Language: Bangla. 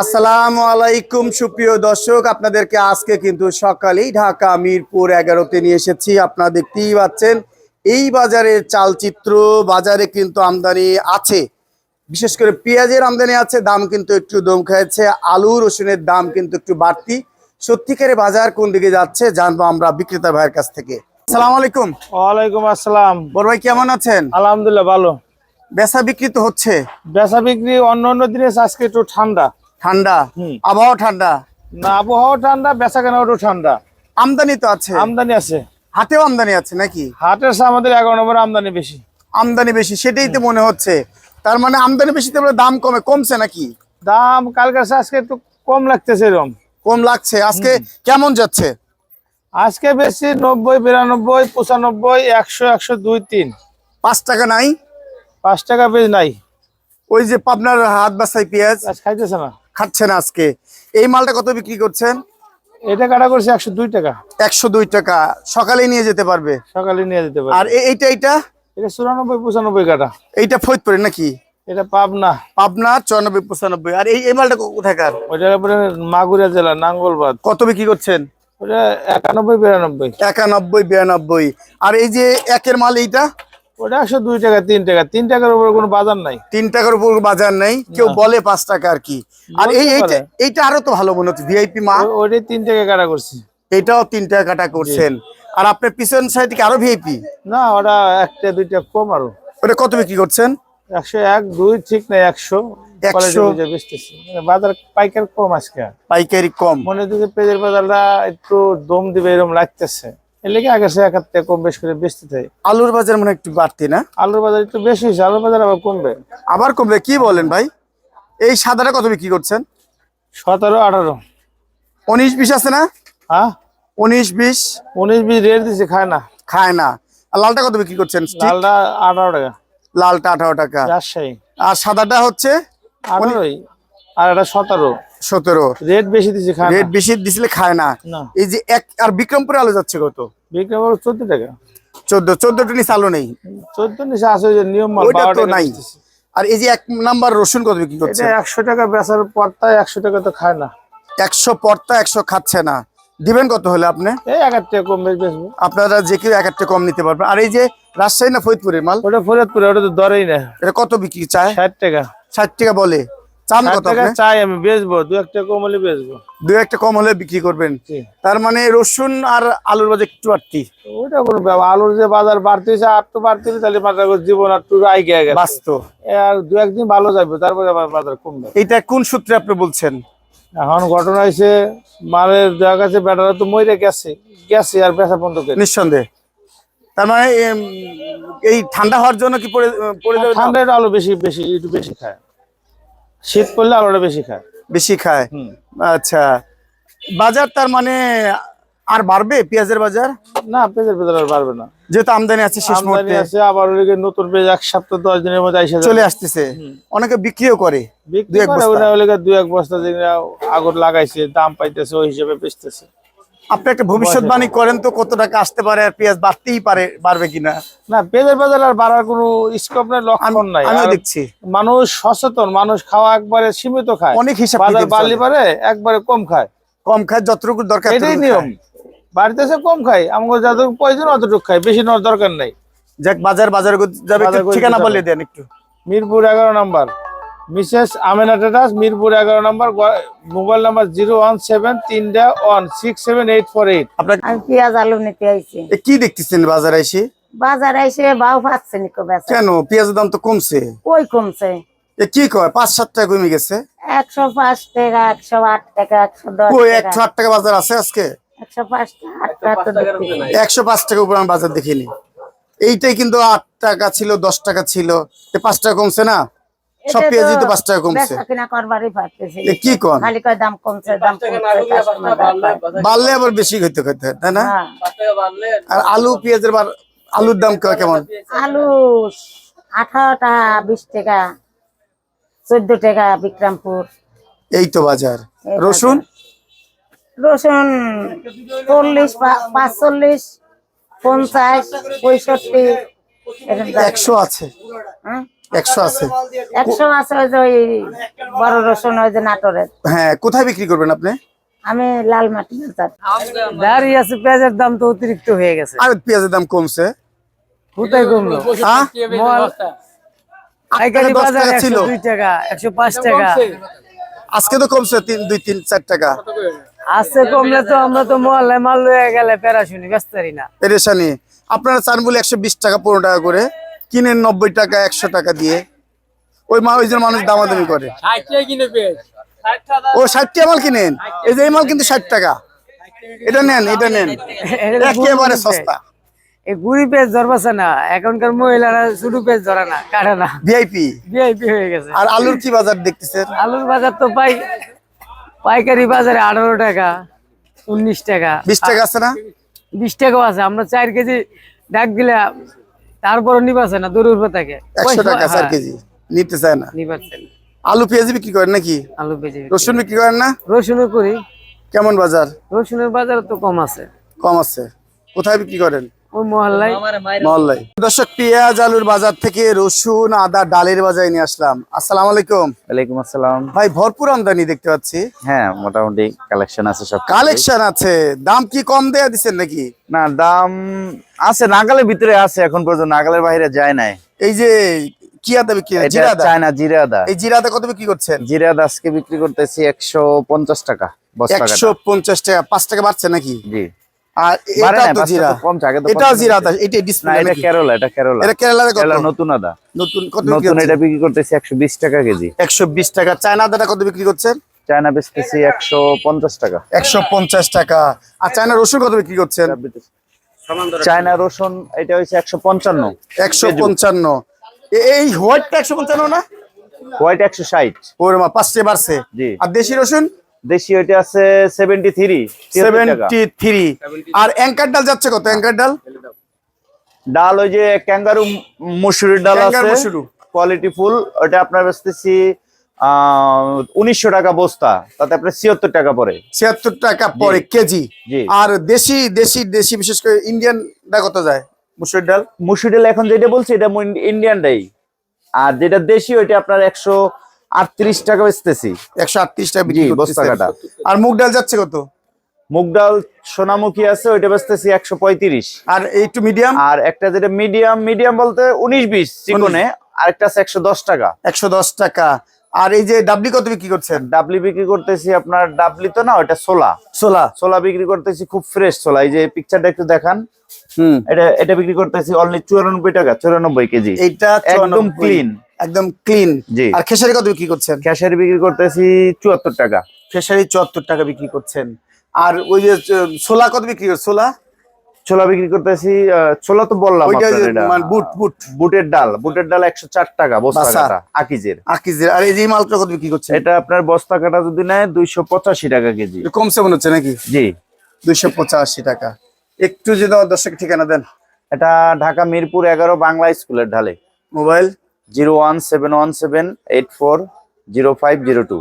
আসসালামু আলাইকুম সুপ্রিয় দর্শক। আপনাদেরকে আজকে কিন্তু সকালেই ঢাকা মিরপুর এগারোতে নিয়ে এসেছি। আপনারা দেখতেই পাচ্ছেন এই বাজারের চালচিত্র বাজারে কিন্তু আমদানি আছে। বিশেষ করে পেঁয়াজের আমদানি আছে দাম কিন্তু একটু দম খেয়েছে। আলু রসুনের দাম কিন্তু একটু বাড়তি। সত্যিকারে বাজার কোন দিকে যাচ্ছে জানব আমরা বিক্রেতা ভাইয়ের কাছ থেকে। আসসালামু আলাইকুম। ওয়ালাইকুম আসসালাম। বড় ভাই কেমন আছেন? আলহামদুলিল্লাহ ভালো। বেচা বিক্রি তো হচ্ছে। বেচা বিক্রি অন্য অন্য দিনে আজকে একটু ঠান্ডা। ঠান্ডা আবহাওয়া ঠান্ডা? না আবহাওয়া ঠান্ডা বেচা কেনা ঠান্ডা। আমদানি তো আছে। আমদানি আছে। হাতেও আমদানি আছে নাকি? হাটের সে আমাদের এগারো নম্বর আমদানি বেশি। আমদানি বেশি সেটাই তো মনে হচ্ছে। তার মানে আমদানি বেশি দাম কমে কমছে নাকি? দাম কালকের আজকে একটু কম লাগতেছে এরকম। কম লাগছে। আজকে কেমন যাচ্ছে? আজকে বেশি নব্বই বিরানব্বই পঁচানব্বই একশো একশো দুই তিন। পাঁচ টাকা নাই? পাঁচ টাকা বেশ নাই। ওই যে পাবনার হাত বাসাই পেঁয়াজ খাইতেছে না। খাচ্ছে না আজকে। এই মালটা কত বিক্রি করছেন? এটা কাটা করছে একশো দুই টাকা। একশো দুই টাকা। সকালে নিয়ে যেতে পারবে? সকালে নিয়ে যেতে পারবে। আর এইটা এইটা? এটা চুরানব্বই পঁচানব্বই কাটা। এইটা ফরিদপুরে নাকি? এটা পাবনা। পাবনা চুরানব্বই পঁচানব্বই। আর এই মালটা কো- কোথাকার ওইটার উপরে মাগুরা জেলা নাঙ্গলবাদ। কত বিক্রি করছেন? ওটা একানব্বই বিরানব্বই। একানব্বই বিরানব্বই। আর এই যে একের মাল এইটা? ওটা একশো দুই টাকা তিন টাকা। তিন টাকার উপরে কোনো বাজার নাই। তিন টাকার উপর বাজার নেই কেউ বলে পাঁচ টাকা আর কি। আর এই এইটা এইটা আরও তো ভালো মনে হচ্ছে ভিআইপি মা। তিন টাকা কাটা করছি। এটাও তিন টাকা কাটা করছেন। আর আপনার পিছন সাইড থেকে আরও ভিআইপি না ওটা একটা দুইটা কম আরও। ওটা কত বিক্রি করছেন? একশো এক দুই ঠিক নাই একশো। মানে বাজার পাইকার কম আজকে। পাইকারি কম। মনে হচ্ছে পেঁয়াজের বাজারটা একটু দম দিবে এরকম লাগতেছে। এর লেগে আগে সে এক থেকে কম বেশ করে বেচতে চাই আলুর বাজার মানে একটু বাড়তি না? আলুর বাজার একটু বেশি হয়েছে আলুর বাজার আবার কমবে। আবার কমবে? কি বলেন ভাই? এই সাদাটা কত বিক্রি করছেন? সতেরো আঠারো। উনিশ বিশ আছে না? হ্যাঁ? উনিশ বিশ? উনিশ বিশ রেট দিছে খায় না। খায় না। আর লালটা কত বিক্রি করছেন? লালটা আঠারো টাকা। লালটা আঠারো টাকা। রাজশাহী। আর সাদাটা হচ্ছে? আঠারোই। আর এটা সতেরো। সতেরো। রেট বেশি দিছে খায় রেট বেশি দিছিলে খায় না। এই যে এক আর বিক্রমপুরে আলু যাচ্ছে কত? বিক্রম হলো চোদ্দ টাকা। চোদ্দ চোদ্দটা নিচে আলু নেই। চোদ্দ নিচে আছে যে নিয়ম মাল ওইটা তো টাকা নাই। আর এই যে এক নাম্বার রসুন কত বিক্রি করছে? একশো টাকা বেচার পরতায় একশো টাকা তো খায় না। একশো পর্তা একশো খাচ্ছে না। দিবেন কত হলে আপনি? এই এক হাজার টাকা কম বেচবো। আপনারা যে কেউ এক একটা কম নিতে পারবেন। আর এই যে রাজশাহী না ফরিদপুরের মাল? ওটা ফরিদপুরে ওটা তো দরেই না। এটা কত বিক্রি চায়? ষাট টাকা। ষাট টাকা বলে। চান কত আপনি? চাই আমি বেচবো দু একটা কম হলে বেচবো। দু একটা কম হলে বিক্রি করবেন। তার মানে রসুন আর আলুর বাজার একটু বাড়তি। ওটা কোনো ব্যাপার আলুর যে বাজার বাড়তেছে আর তো বাড়তেছে তাহলে বাজার জীবন আর টুকু আই গিয়ে গেছে। বাস্তব এ আর দু একদিন ভালো যাবে তারপরে আবার বাজার কমবে। এইটা কোন সূত্রে আপনি বলছেন? এখন ঘটনা হয়েছে মালের দেখা গেছে বেটারা তো মরে গেছে গেছে আর বেচা বন্ধ করে। নিঃসন্দেহে। তার মানে এই ঠান্ডা হওয়ার জন্য কি পড়ে পড়ে যাবে দাম? ঠান্ডায় আলু বেশি বেশি একটু বেশি খায়। শীত পড়লে আলুটা বেশি খায়। বেশি খায়। আচ্ছা বাজার তার মানে আর বাড়বে পেঁয়াজের বাজার? না পেঁয়াজের বাজার আর বাড়বে না। যেহেতু আমদানি আছে শেষ আমদানি মুহূর্তে। আছে আবার ওদিকে নতুন পেঁয়াজ এক সপ্তাহ দশ দিনের মধ্যে এসে চলে আসতেছে। অনেকে বিক্রিও করে বিক্রি দু এক বস্তা। দুই এক বস্তা যেগুলো আগর লাগাইছে দাম পাইতেছে ওই হিসেবে বেচতেছে। আপনি একটা ভবিষ্যৎবাণী করেন তো কত টাকা আসতে পারে আর পেঁয়াজ বাড়তেই পারে বাড়বে কিনা? না পেঁয়াজের বাজার আর বাড়ার কোনো স্কোপ নাই লক্ষণ নাই। আর দেখছি। মানুষ সচেতন মানুষ খাওয়া একবারে সীমিত খায়। অনেক হিসাব বাজার বাড়লি পারে একবারে কম খায়। কম খায় যতটুকু দরকার এটাই নিয়ম। বাড়িতে এসে কম খাই আমাকে যতটুকু প্রয়োজন অতটুকু খাই বেশি নেওয়ার দরকার নাই। যাক বাজার বাজার যাবে ঠিকানা বলে দেন একটু। মিরপুর এগারো নাম্বার। মিসেস আমেনা টেটাস মিরপুর এগারো number mobile number zero one seven তিনটা one six seven eight four eight. আপনার আমি পেঁয়াজ আলু নিতে আইছি। কি দেখতেছেন বাজারে এসে? বাজারে এসে বাউ পাচ্ছে নিকো বেচা। কেন? পেঁয়াজের দাম তো কমছে। ওই কমছে? এ কি কয়? পাঁচ সাত টাকা কমে গেছে। একশো পাঁচ টাকা একশো আট টাকা একশো দশ ওই একশো আট টাকা বাজার আছে আজকে? একশো পাঁচ টাকা আট টাকা তো দেখতেছি একশো পাঁচ টাকা উপর আমি বাজার দেখিনি। এইটাই কিন্তু আট টাকা ছিল দশ টাকা ছিল। পাঁচ টাকা কমছে না? সব এটা পেঁয়াজই তো পাঁচ টাকা কমছে। কিনা করবারই পারতেছি কি কন? খালি কয় দাম কমছে দাম। বাড়লে। আবার বেশি হইতে হইতে তাই না? হ্যাঁ। আর আলু পেঁয়াজের বার আলুর দাম কে- কেমন? আলু আঠারো টাকা বিশ টাকা চোদ্দ টাকা বিক্রমপুর। এই তো বাজার। রসুন? রসুন চল্লিশ পা- পাঁচচল্লিশ পঞ্চাশ পঁয়ষট্টি। একশো আছে। হ্যাঁ? একশো আছে। একশো আছে ওই যে ওই বড় রসুন ওই যে নাটোরের। হ্যাঁ কোথায় বিক্রি করবেন আপনি? আমি লাল মাটি বাজার। দাঁড়িয়ে আছে পেঁয়াজের দাম তো অতিরিক্ত হয়ে গেছে। আর পেঁয়াজের দাম কমছে। কোথায় কমলো? পাইকারি বাজারে ছিল। দুই টাকা একশো পাঁচ টাকা। আজকে তো কমছে তিন দুই তিন চার টাকা। আসছে কমলে তো আমরা তো মহল্লায় মাল লয়ে গেলে প্যারা শুনি ব্যস্তারি না। পেরেশানি। আপনারা চান বলে একশো বিশ টাকা পনেরো টাকা করে। কিনেন নব্বই টাকা একশো টাকা দিয়ে। ওই মা ওই জন্য মানুষ দামাদামি করে। ও ষাট টাকা মাল কিনেন? এই যে এই মাল কিন্তু ষাট টাকা। এটা নেন এটা নেন। একেবারে। সস্তা। গুড়ি পেজ ধরবাছে না। এখনকার মহিলারা শুধু পেজ ধরে না কাটে না। ভিআইপি ভিআইপি হয়ে গেছে। আর আলুর কি বাজার দেখতেছেন? আলুর বাজার তো পাই পাইকারি বাজারে আঠারো টাকা উনিশ টাকা। বিশ টাকা আছে না? বিশ টাকাও আছে। আমরা চার কেজি ডাক দিলে তারপরও নিবাসে না দূর উপর থাকে একশো টাকা চার হ্যাঁ, কেজি নিতে চায় না। আলু পেঁয়াজ বিক্রি করেন নাকি? আলু পেঁয়াজ রসুন বিক্রি করেন না? রসুনও করি। কেমন বাজার? রসুনের বাজার তো কম আছে। কম আছে। কোথায় বিক্রি করেন? দর্শক পেঁয়াজ আলুর বাজার থেকে রসুন আদা ডালের বাজারে নিয়ে আসলাম। আসসালামু আলাইকুম। ওয়ালাইকুম আসসালাম। ভাই ভরপুর আমদানি দেখতে পাচ্ছি। হ্যাঁ মোটামুটি কালেকশন আছে সব কালেকশন আছে। দাম কি কম দেয়া দিচ্ছেন নাকি? না দাম আছে নাগালের ভিতরে আছে এখন পর্যন্ত নাগালের বাইরে যায় নাই। এই যে কি আদা বিক্রি এটা জিরা আদা চায়না জিরে এই জিরা আদা কত বিক্রি করছেন? জিরে আদা আজকে বিক্রি করতেছি একশো পঞ্চাশ টাকা একশো পঞ্চাশ টাকা পাঁচ টাকা বাড়ছে নাকি? জি। আর এটা তো জিরা। জিরা এটা না ডিসপ্লে এটা কেরলা এটা কেরলা এটা কেরালার কত? নতুন আদা। নতুন কত নতুন এটা বিক্রি করতেছি টাকা কেজি। একশো বিশ টাকা। চায়না আদাটা কত বিক্রি করছেন চায়না বেচতেছি টাকা। একশো পঞ্চাশ টাকা। আর চায়না রসুন কত বিক্রি করছেন? চায়না রসুন এটা হচ্ছে একশো পঞ্চান্ন একশো পঞ্চান্ন। এই হোয়াইটটা একশো পঞ্চান্ন না? হোয়াইট একশো ষাট। ওর মা পাঁচটে বাড়ছে। আর দেশি রসুন? দেশি ওইটা আছে সেভেন্টি থ্রি টাকা। সেভেন্টি থ্রি আর অ্যাঙ্কার ডাল যাচ্ছে কত? অ্যাঙ্কার ডাল? ডাল ওই যে ক্যাঙ্গারু মসুরির ডাল ক্যাঙ্গারু আছে মসুরু। কোয়ালিটি ফুল ওটা আপনার বেচতেছি উনিশশো টাকা বস্তা তাতে আপনার ছিয়াত্তর টাকা পড়ে। ছিয়াত্তর টাকা পরে কেজি। আর দেশি দেশি দেশি বিশেষ করে ইন্ডিয়ান ডা কত যায়? মুসুর ডাল? মুসুর ডাল এখন যেটা বলছি এটা ইন্ডিয়ানটাই আর যেটা দেশি ওইটা আপনার একশো আটত্রিশ টাকা বেচতেছি। একশো আটত্রিশ টাকা। বস্তা কাটা। আর মুগ ডাল যাচ্ছে কত? মুগ ডাল সোনামুখী আছে ওইটা বেচতেছি একশো পঁয়ত্রিশ। আর এই একটু মিডিয়াম আর একটা যেটা মিডিয়াম মিডিয়াম বলতে উনিশ বিশ চিকনে আরেকটা আছে একশো দশ টাকা। একশো দশ টাকা। আর এই যে ডাবলি কত বিক্রি করছেন? ডাবলি বিক্রি করতেছি আপনার ডাবলি তো না ওটা সোলা ছোলা। ছোলা বিক্রি করতেছি খুব ফ্রেশ ছোলা। এই যে পিকচারটা একটু দেখান। হুম। এটা এটা বিক্রি করতেছি অনলি চুরানব্বই টাকা চুরানব্বই কেজি। এইটা একদম ক্লিন একদম ক্লিন আর খেসারি কত বিক্রি করছেন? ক্যাশের বিক্রি করতেছি চুয়াত্তর টাকা। খেসারি চুয়াত্তর টাকা বিক্রি করছেন। আর ওই যে ছোলা কত বিক্রি করছে ছোলা? ছোলা বিক্রি করতেছি ছোলা তো বললাম। মানে বুট বুট। বুটের ডাল বুটের ডাল একশো চার টাকা বস্তা বাসা। কাটা আকিজের। আকিজের। আর এই যে মালটা কত বিক্রি করছে এটা আপনার বস্তা কাটা যদি নেয় দুইশো পঁচাশি টাকা কেজি। কমছে মনে হচ্ছে নাকি? জি। দুইশো পঁচাশি টাকা। একটু যদি দর্শক ঠিকানা দেন। এটা ঢাকা মিরপুর এগারো বাংলা স্কুলের ঢালে। Mobile zero one seven one seven eight four zero five zero two.